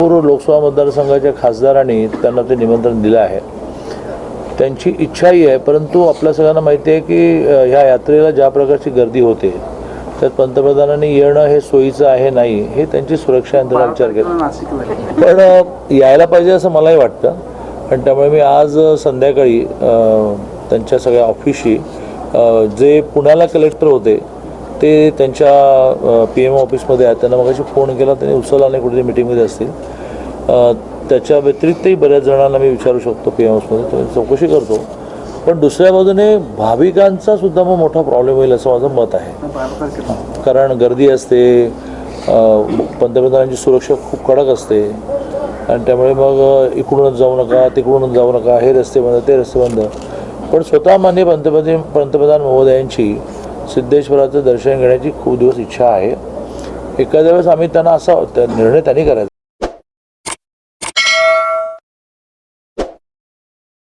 सोलापूर लोकसभा मतदारसंघाच्या खासदारांनी त्यांना ते निमंत्रण दिलं आहे. त्यांची इच्छाही आहे परंतु आपल्या सगळ्यांना माहिती आहे की ह्या यात्रेला ज्या प्रकारची गर्दी होते त्यात पंतप्रधानांनी येणं हे सोयीचं आहे नाही हे त्यांची सुरक्षा यंत्रणा विचार केला. पण यायला पाहिजे असं मलाही वाटतं. आणि त्यामुळे मी आज संध्याकाळी त्यांच्या सगळ्या ऑफिसशी जे पुण्याला कलेक्टर होते ते त्यांच्या पी एम ऑफिसमध्ये आहेत. त्यांना मगाशी फोन केला त्यांनी उचलला नाही कुठेतरी मिटिंगमध्ये असतील. त्याच्या व्यतिरिक्तही बऱ्याच जणांना मी विचारू शकतो पी एम ऑफिसमध्ये चौकशी करतो. पण दुसऱ्या बाजूने भाविकांचा सुद्धा मग मोठा प्रॉब्लेम होईल असं माझं मत आहे. कारण गर्दी असते पंतप्रधानांची सुरक्षा खूप कडक असते. आणि त्यामुळे मग इकडूनच जाऊ नका तिकडूनच जाऊ नका हे रस्ते बंद ते रस्ते बंद. पण स्वतः मान्य पंतप्रधान पंतप्रधान महोदयांची सिद्धेश्वराचं दर्शन घेण्याची खूप दिवस इच्छा आहे. एखाद्या वेळेस आम्ही त्यांना असा त्या- निर्णय त्यांनी करायचा.